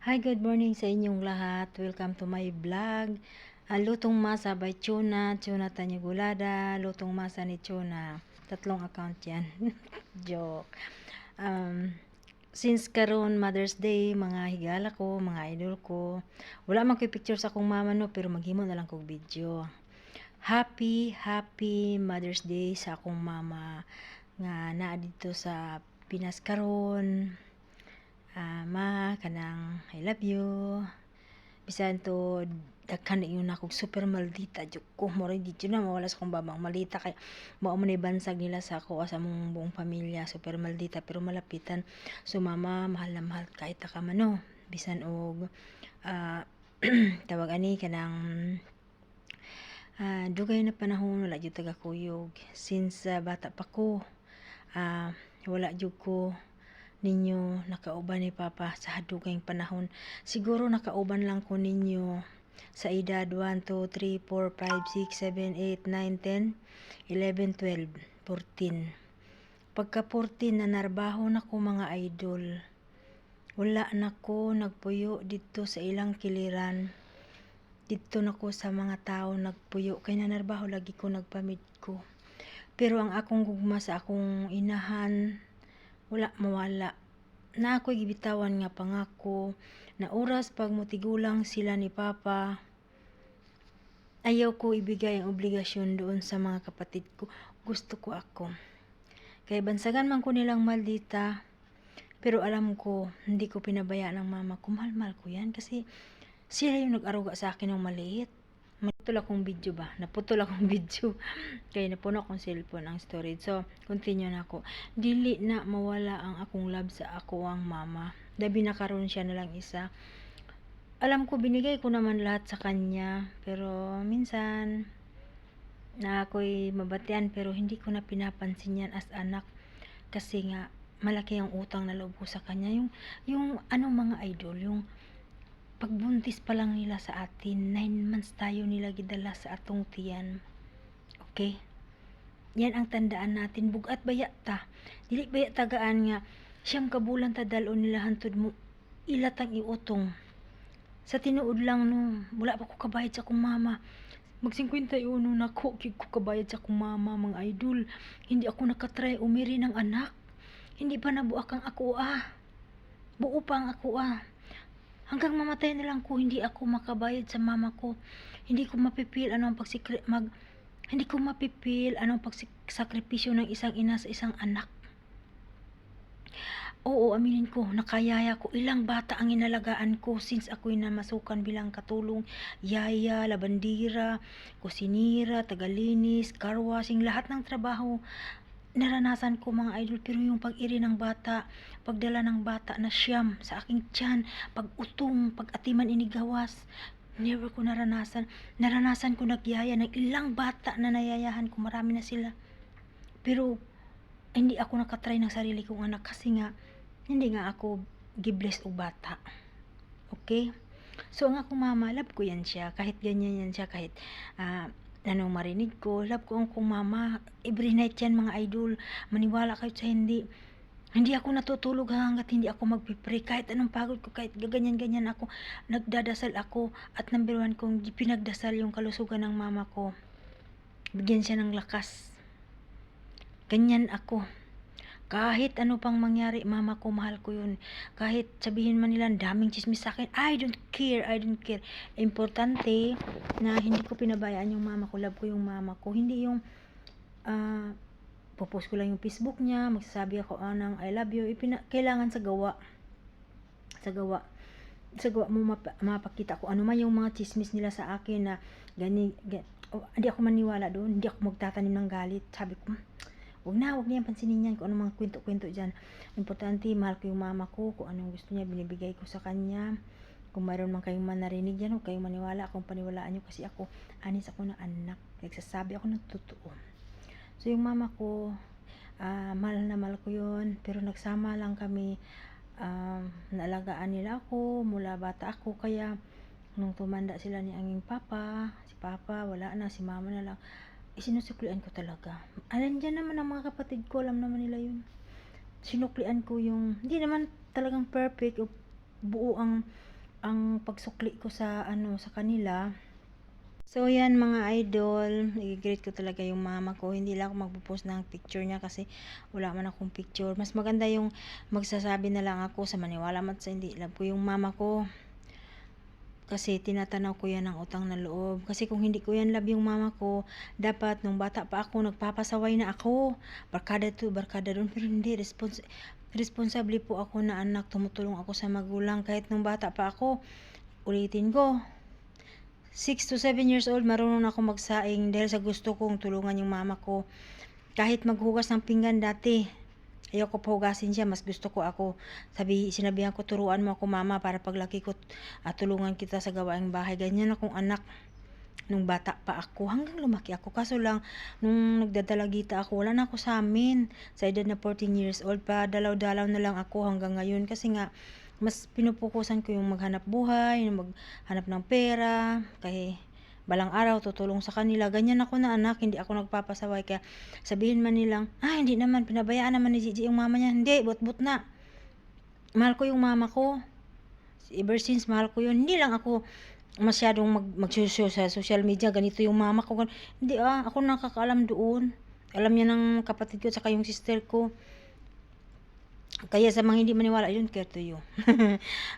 Hi, good morning sa inyong lahat. Welcome to my vlog. Ah, lutong masa by Chuna, Chuna Tanyagulada, lutong masa ni Chuna. Tatlong account yan. Joke. Um, since karon Mother's Day, mga higala ko, mga idol ko, wala man picture sa akong mama no, pero maghimo na lang kog video. Happy, happy Mother's Day sa akong mama nga naa dito sa Pinas karon. Ah, ma, kanang I love you. Bisan to daghan yun ako super maldita. Juk ko mo rin dito na mawala sa kong babang maldita. Kay mao man bansag nila sa ako sa mong buong pamilya super maldita. Pero malapitan. So mama mahal na mahal kahit ka man no? Bisan og ah, tawag ani kanang ah, dugay na panahon wala jud taga kuyog since ah, bata pa ko ah, wala jud ko ninyo nakauban ni Papa sa hadugayng panahon. Siguro nakauban lang ko ninyo sa edad 1, 2, 3, 4, 5, 6, 7, 8, 9, 10, 11, 12, 14. Pagka 14 na narbaho na ko mga idol. Wala na ko nagpuyo dito sa ilang kiliran. Dito na ko sa mga tao nagpuyo kay nanarbaho lagi ko nagpamid ko. Pero ang akong gugma sa akong inahan wala mawala. Na ako'y gibitawan nga pangako na oras pag mutigulang sila ni Papa. Ayaw ko ibigay ang obligasyon doon sa mga kapatid ko. Gusto ko ako. Kaya bansagan man ko nilang maldita. Pero alam ko, hindi ko pinabayaan ng mama ko. Mahal-mahal ko yan kasi sila yung nag-aruga sa akin ng maliit. Naputol akong video ba? Naputol akong video. Kaya napuno akong cellphone ang storage. So, continue na ako. Dili na mawala ang akong love sa ako ang mama. Dabi na karon siya na lang isa. Alam ko binigay ko naman lahat sa kanya. Pero minsan na ako'y mabatian pero hindi ko na pinapansin yan as anak. Kasi nga malaki ang utang na loob ko sa kanya. Yung, yung ano mga idol, yung pagbuntis pa lang nila sa atin, 9 months tayo nila gidala sa atong tiyan. Okay? Yan ang tandaan natin. Bugat baya ta. Dili baya tagaan nga siyam kabulan ta dalon nila hantod mo ilatang iutong. Sa tinuod lang no, wala pa ko kabayad sa akong mama. Mag 51 na ko, kig ko kabayad sa akong mama, mga idol. Hindi ako nakatry umiri ng anak. Hindi pa nabuak ang ako ah. Buo pa ang ako ah. Hanggang mamatay na lang ko, hindi ako makabayad sa mama ko. Hindi ko mapipil ano ang pagsikri mag hindi ko mapipil ano ang pagsakripisyo ng isang ina sa isang anak. Oo, aminin ko, nakayaya ko. Ilang bata ang inalagaan ko since ako'y namasukan bilang katulong, yaya, labandira, kusinira, tagalinis, carwashing, lahat ng trabaho naranasan ko mga idol pero yung pag-iri ng bata, pagdala ng bata na siyam sa aking tiyan, pag-utong, pag-atiman inigawas, never ko naranasan. Naranasan ko nagyaya ng ilang bata na nayayahan ko, marami na sila. Pero hindi ako nakatry ng sarili kong anak kasi nga hindi nga ako gibless o bata. Okay? So, ang akong mama, love ko yan siya. Kahit ganyan yan siya, kahit ah, anong marinig ko, love ko ang kong mama. Every night yan, mga idol. Maniwala kayo sa hindi. Hindi ako natutulog hanggat hindi ako magpipray. Kahit anong pagod ko, kahit gaganyan-ganyan ako, nagdadasal ako. At number one kong pinagdasal yung kalusugan ng mama ko. Bigyan siya ng lakas. Ganyan ako. Kahit ano pang mangyari, mama ko, mahal ko yun. Kahit sabihin man nila, daming chismis sa akin, I don't care, I don't care. Importante na hindi ko pinabayaan yung mama ko, love ko yung mama ko. Hindi yung, ah, popost ko lang yung Facebook niya, magsasabi ako ah, ng I love you, Ipina- kailangan sa gawa. Sa gawa. Sa gawa mo mapa- mapakita ko ano man yung mga chismis nila sa akin na gani, gani oh, hindi ako maniwala doon, hindi ako magtatanim ng galit. Sabi ko, Huwag na, huwag niyan pansinin yan kung anong mga kwento-kwento dyan. Importante, mahal ko yung mama ko, kung anong gusto niya, binibigay ko sa kanya. Kung mayroon man kayong manarinig dyan, huwag kayong maniwala. Kung paniwalaan nyo, kasi ako, anis ako ng anak. Nagsasabi ako ng totoo. So, yung mama ko, ah, mahal na mahal ko yun. Pero nagsama lang kami, um, naalagaan nila ako, mula bata ako. Kaya, nung tumanda sila ni anging papa, si papa, wala na, si mama na lang sinusuklian ko talaga. Alam dyan naman ang mga kapatid ko, alam naman nila yun. Sinuklian ko yung, hindi naman talagang perfect o buo ang ang pagsukli ko sa ano sa kanila. So yan mga idol, i-greet ko talaga yung mama ko. Hindi lang ako magpo-post ng picture niya kasi wala man akong picture. Mas maganda yung magsasabi na lang ako sa maniwala man sa hindi. Love ko yung mama ko. Kasi tinatanaw ko yan ng utang na loob. Kasi kung hindi ko yan love yung mama ko, dapat nung bata pa ako, nagpapasaway na ako. Barkada to, barkada doon. Pero hindi, respons responsable po ako na anak. Tumutulong ako sa magulang kahit nung bata pa ako. Ulitin ko, 6 to 7 years old, marunong na ako magsaing dahil sa gusto kong tulungan yung mama ko. Kahit maghugas ng pinggan dati, ayoko pa hugasin siya, mas gusto ko ako. Sabi, sinabihan ko, turuan mo ako mama para paglaki ko, at tulungan kita sa gawaing bahay. Ganyan akong anak nung bata pa ako hanggang lumaki ako. Kaso lang, nung nagdadalagita ako, wala na ako sa amin. Sa edad na 14 years old pa, dalaw-dalaw na lang ako hanggang ngayon. Kasi nga, mas pinupukusan ko yung maghanap buhay, yung maghanap ng pera, kaya balang araw tutulong sa kanila. Ganyan ako na anak, hindi ako nagpapasaway. Kaya sabihin man nilang, ah hindi naman, pinabayaan naman ni Gigi yung mama niya. Hindi, but-but na. Mahal ko yung mama ko. Ever since mahal ko yun, hindi lang ako masyadong mag magsusyo sa social media, ganito yung mama ko. Hindi ah, ako nakakaalam doon. Alam niya ng kapatid ko, saka yung sister ko. Kaya sa mga hindi maniwala yun, care to you.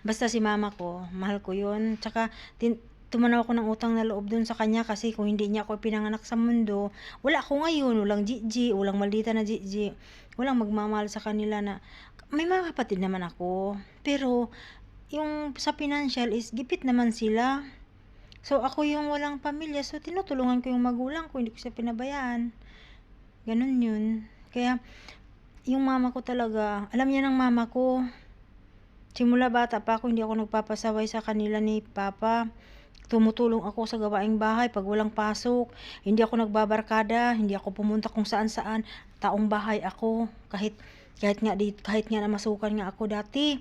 Basta si mama ko, mahal ko yun. Tsaka, tin- tumanaw ako ng utang na loob dun sa kanya kasi kung hindi niya ako pinanganak sa mundo, wala ako ngayon, walang Gigi, walang maldita na Gigi, walang magmamahal sa kanila na, may mga kapatid naman ako, pero, yung sa financial is, gipit naman sila. So, ako yung walang pamilya, so tinutulungan ko yung magulang ko, hindi ko siya pinabayaan. Ganun yun. Kaya, yung mama ko talaga, alam niya ng mama ko, simula bata pa ako, hindi ako nagpapasaway sa kanila ni Papa. Tumutulong ako sa gawaing bahay pag walang pasok. Hindi ako nagbabarkada, hindi ako pumunta kung saan saan. Taong bahay ako. Kahit, kahit nga, di, kahit nga namasukan nga ako dati.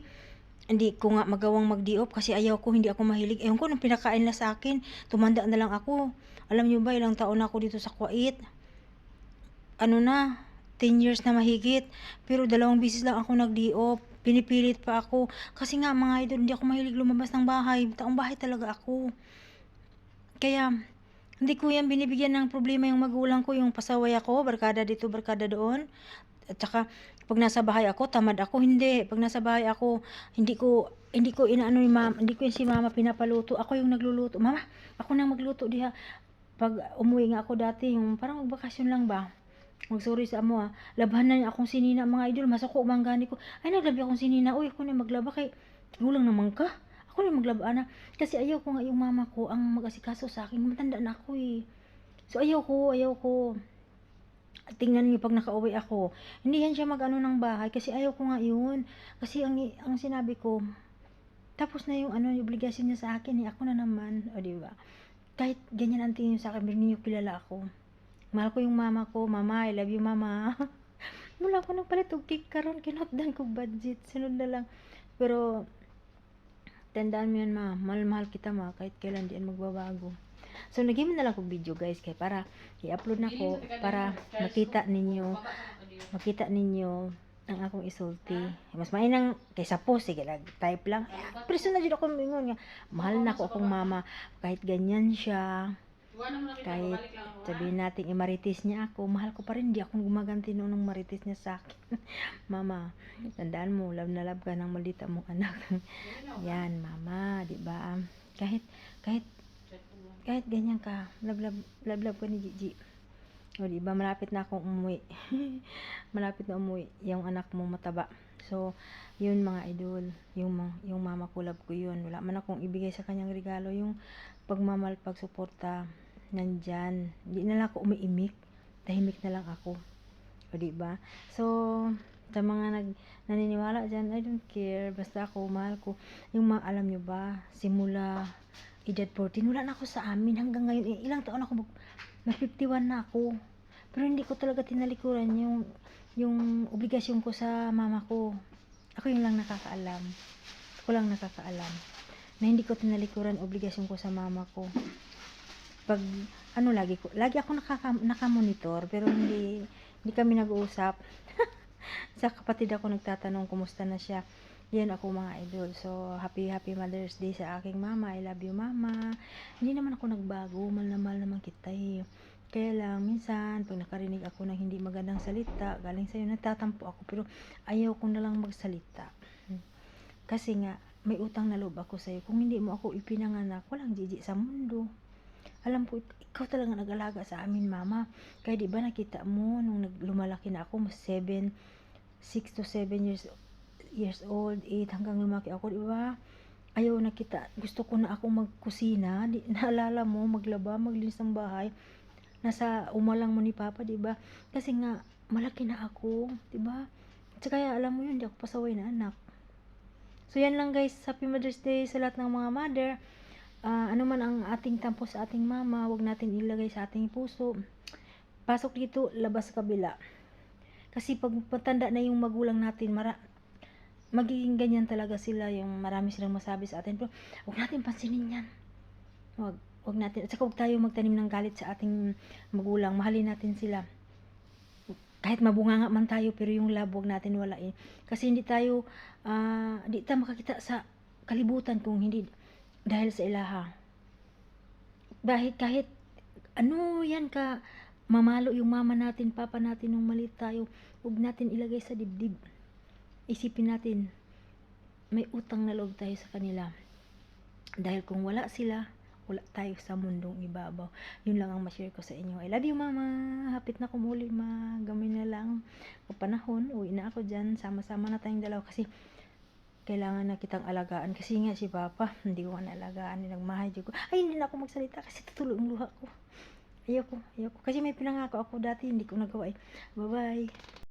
Hindi ko nga magawang magdiop kasi ayaw ko, hindi ako mahilig. Ewan ko, nung pinakain na sa akin, tumanda na lang ako. Alam niyo ba, ilang taon na ako dito sa Kuwait. Ano na, 10 years na mahigit. Pero dalawang bisis lang ako nag-diop. Pinipilit pa ako. Kasi nga mga idol, hindi ako mahilig lumabas ng bahay. Taong bahay talaga ako. Kaya, hindi ko yan binibigyan ng problema yung magulang ko. Yung pasaway ako, barkada dito, barkada doon. At saka, pag nasa bahay ako, tamad ako. Hindi. Pag nasa bahay ako, hindi ko, hindi ko inaano yung mama, hindi ko yung si mama pinapaluto. Ako yung nagluluto. Mama, ako nang magluto diha. Pag umuwi nga ako dati, yung parang magbakasyon lang ba? Magsuri sa amo ah. Labahan na niya akong sinina mga idol. Masako umanggani ko. Ay naglabi akong sinina. Uy, ako na maglaba kay gulang naman ka. Ako na maglaba na. Kasi ayaw ko nga yung mama ko ang mag-asikaso sa akin. Matanda na ako eh. So ayaw ko, ayaw ko. Tingnan niyo pag nakauwi ako. Hindi yan siya mag-ano ng bahay kasi ayaw ko nga yun. Kasi ang, ang sinabi ko, tapos na yung ano, yung obligasyon niya sa akin eh. Ako na naman. O di ba? Kahit ganyan ang tingin niyo sa akin, hindi niyo kilala ako. Mahal ko yung mama ko. Mama, I love you mama. Wala ko nagpalit og cake karon kinotdan ko budget. Sunod na lang. Pero, tandaan mo yan ma. Mahal-mahal kita ma. Kahit kailan di yan magbabago. So, naging na lang kong video guys. Kaya para i-upload na ko. Para makita ninyo. Makita ninyo ang akong isulti. Mas mainang kaysa post. Sige, type lang. Pero na dito ako mingon. Mahal na ko akong mama. Kahit ganyan siya kahit sabihin natin imaritis niya ako, mahal ko pa rin, di ako gumaganti noon ng maritis niya sa akin. mama, tandaan mo, love na love ka ng malita mong anak. Yan, mama, di ba? Kahit, kahit, kahit ganyan ka, love, love, love, love ko ni Gigi. O, di ba, malapit na akong umuwi. malapit na umuwi, yung anak mong mataba. So, yun mga idol, yung, yung mama ko, love ko yun. Wala man akong ibigay sa kanyang regalo, yung pagmamahal, pagsuporta, nandyan. Hindi na lang ako umiimik. Tahimik na lang ako. O, di ba? So, sa mga nag naniniwala dyan, I don't care. Basta ako, mahal ko. Yung mga, alam nyo ba, simula edad 14, wala na ako sa amin. Hanggang ngayon, ilang taon ako, mag, na 51 na ako. Pero hindi ko talaga tinalikuran yung, yung obligasyon ko sa mama ko. Ako yung lang nakakaalam. Ako lang nakakaalam. Na hindi ko tinalikuran obligasyon ko sa mama ko pag ano lagi ko lagi ako nakaka, nakamonitor pero hindi hindi kami nag-uusap sa kapatid ako nagtatanong kumusta na siya yan ako mga idol. So, happy happy Mother's Day sa aking mama. I love you mama. Hindi naman ako nagbago. Mal na mal naman kita eh. Kaya lang, minsan, pag nakarinig ako ng hindi magandang salita, galing sa'yo, natatampo ako. Pero ayaw ko na lang magsalita. Kasi nga, may utang na loob ako sa'yo. Kung hindi mo ako ipinanganak, walang jiji sa mundo. Alam ko, ikaw talaga nag-alaga sa amin, mama. Kaya di ba nakita mo, nung lumalaki na ako, 7, 6 to 7 years years old, 8, hanggang lumaki ako, di ba? Ayaw na kita, gusto ko na ako magkusina, di, naalala mo, maglaba, maglinis ng bahay. Nasa umalang mo ni Papa, di ba? Kasi nga, malaki na ako, di ba? Kaya, alam mo yun, di ako pasaway na anak. So, yan lang guys. Happy Mother's Day sa lahat ng mga mother. Ah, ano man ang ating tampo sa ating mama, wag natin ilagay sa ating puso. Pasok dito, labas sa kabila. Kasi pag patanda na yung magulang natin, mara, magiging ganyan talaga sila, yung marami silang masabi sa atin. Pero, wag natin pansinin yan. Wag, wag natin. At saka wag tayo magtanim ng galit sa ating magulang. Mahalin natin sila. Kahit mabunganga man tayo, pero yung love, wag natin walain. Kasi hindi tayo, ah, di tayo makakita sa kalibutan kung hindi dahil sa ilaha. Dahil kahit ano yan ka mamalo yung mama natin, papa natin nung maliit tayo, huwag natin ilagay sa dibdib. Isipin natin, may utang na loob tayo sa kanila. Dahil kung wala sila, wala tayo sa mundong ibabaw. Yun lang ang ma-share ko sa inyo. I love you, mama. Hapit na kumuli, ma. Gamin na lang. Kapanahon, uwi na ako dyan. Sama-sama na tayong dalawa kasi kailangan na kitang alagaan. Kasi nga si Papa, hindi ko nga naalagaan. Nagmahay ko. Ay, hindi na ako magsalita kasi tutulo ang luha ko. Ayoko, ayoko. Kasi may pinangako ako dati, hindi ko nagawa eh. Bye-bye.